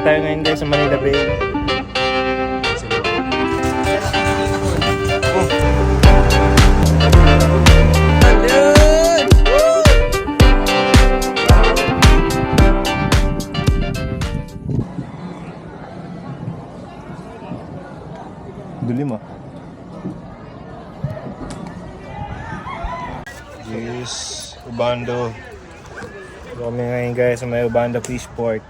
fishing tayo ngayon guys sa Manila Bay. Dilim ah. Yes, Ubando. Kami ngayon guys sa may Ubando Fishport.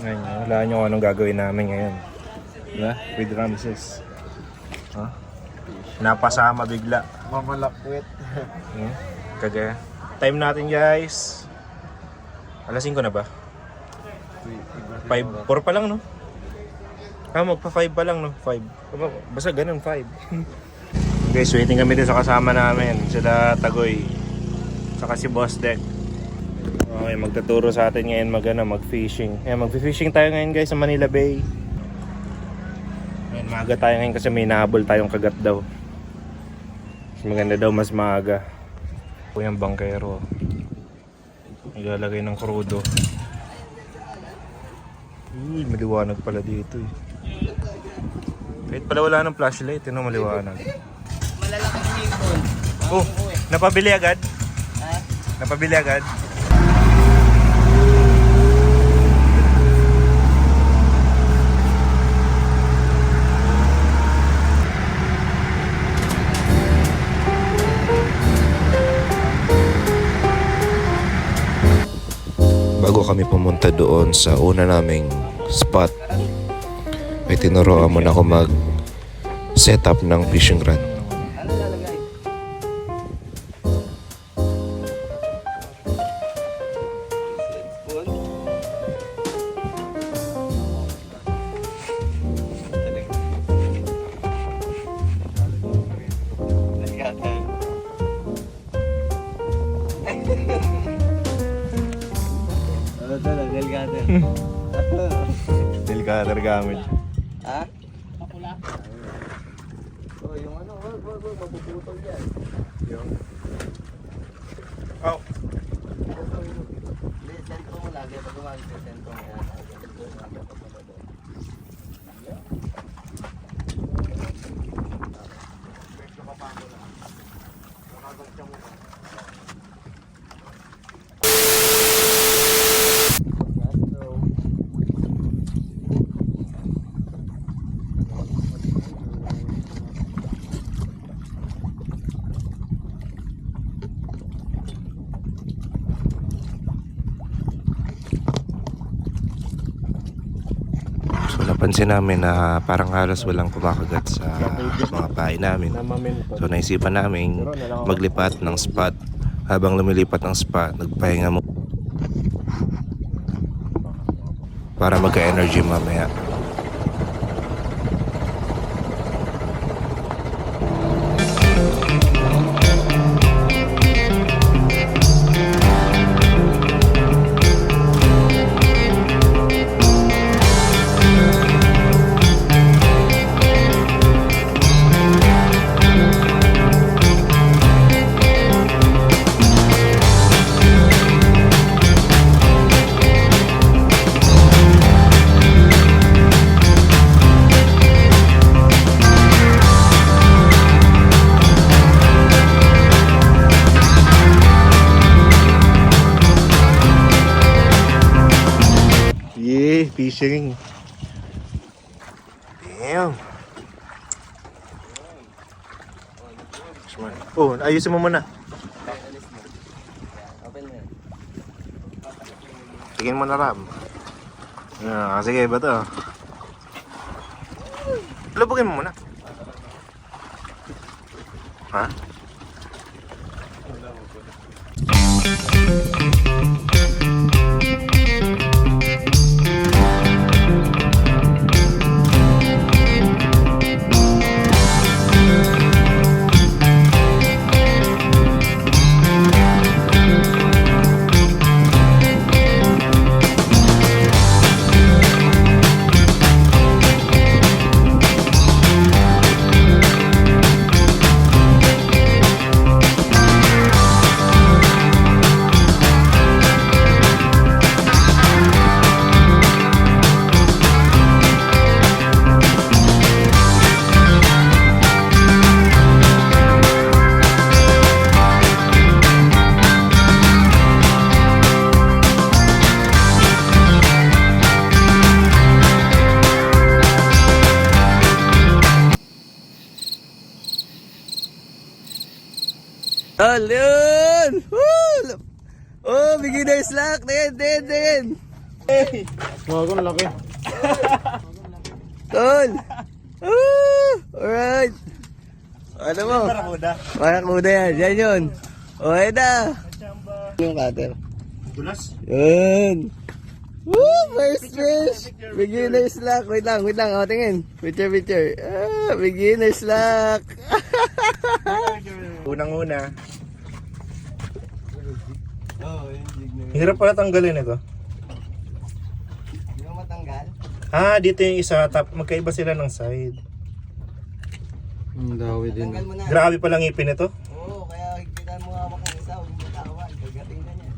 Ngayon, wala nyo kung anong gagawin namin ngayon. Diba? With Ramses. Ha? Napasama bigla. Mamalakwit. Hmm? Kagaya. Time natin guys. Alas 5 na ba? 5, 4 pa lang no? Ah, magpa 5 pa lang no? 5. Basta ganun 5. guys, waiting kami din sa kasama namin. Sila Tagoy. Saka si Boss Deck. Okay, magtuturo sa atin ngayon mag, ano, mag-fishing. Ayan, mag-fishing tayo ngayon guys sa Manila Bay. Ayan, maaga tayo ngayon kasi may nahabol tayong kagat daw. Mas maganda daw mas maaga. Po yung bangkero. Naglalagay ng krudo. Uy, maliwanag pala dito eh. Kahit pala wala ng flashlight, yun ang maliwanag. Malalaking hipon. Oh, napabili agad? Ha? Napabili agad? Kami pumunta doon sa una naming spot, ay tinuruan mo na ako mag setup ng fishing rod. Nail cutter gamit. Ha? Oh, yung ano, wag, wag, wag, mapuputol yan. Oh, Hindi, sentro mo lagi. Pag gumamit sa sentro mo yan. Napansin namin na parang halos walang kumakagat sa mga pahay namin. So naisipan namin maglipat ng spot. Habang lumilipat ng spot, nagpahinga mo para magka-energy mamaya. Damn. Oh, ayusin mo muna. Tingin mo na ram. Ah, sige, ba to? Lubugin mo muna. Ha? Tol, yun! Woo! Oh, beginner's luck! Tingin, tingin, tingin! Mga ko laki. Tol! Woo! Alright! Ano mo? Barakuda. Marakuda yan, yan yun. Okay na. Yung cutter. Tulas. Yun. Woo! First fish! Beginner's luck. Wait lang, wait lang. O, tingin. Picture, picture. Ah, beginner's luck. Unang-una. oh, yung jig na Hirap pala tanggalin ito. Hindi mo matanggal? Ah, dito yung isa. Tap, magkaiba sila ng side. Ang dawi Tanggal mo na. Grabe palang ipin ito. Oo, kaya higpitan mo hawak ng isa. Huwag mo tawan. Gagating ka niya.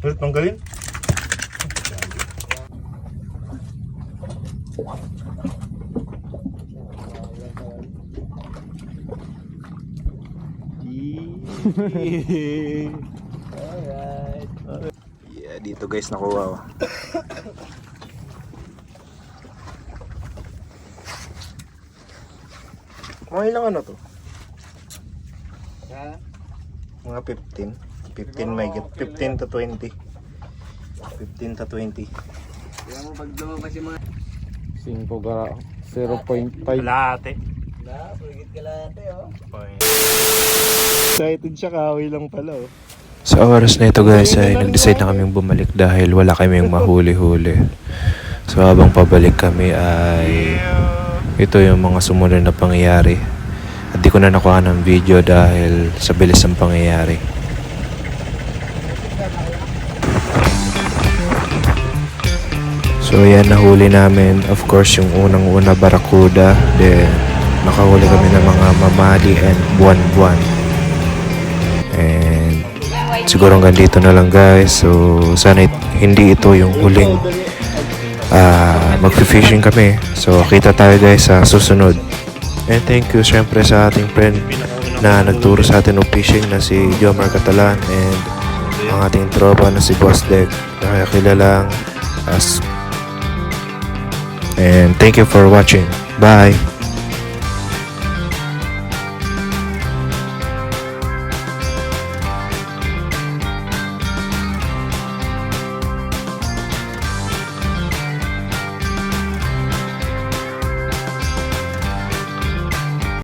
Ulit tanggalin. Alright. Yeah, dito guys nakuha ko. Mga ilang ano to? Ha? Mga 15. 15 may 15 to 20. 15 to 20. Kaya mo pag lumabas yung mga... 5 gara 0.5 Kalahati. Na, pagigit ka lahat eh, oh. Excited siya kahoy lang pala oh. Sa oras na ito guys ay nag-decide na kaming bumalik dahil wala kaming mahuli-huli. So habang pabalik kami ay ito yung mga sumunod na pangyayari. At di ko na nakuha ng video dahil sa bilis ng pangyayari. So yan nahuli namin of course yung unang-una barakuda then nakahuli kami ng mga mamali and buwan-buwan. And siguro hanggang dito na lang guys. So sana it- hindi ito yung huling ah magfi-fishing kami. So kita tayo guys sa susunod. And thank you syempre sa ating friend na nagturo sa atin ng fishing na si Jomar Catalan and ang ating tropa na si Boss Deck na kilalang as And thank you for watching. Bye!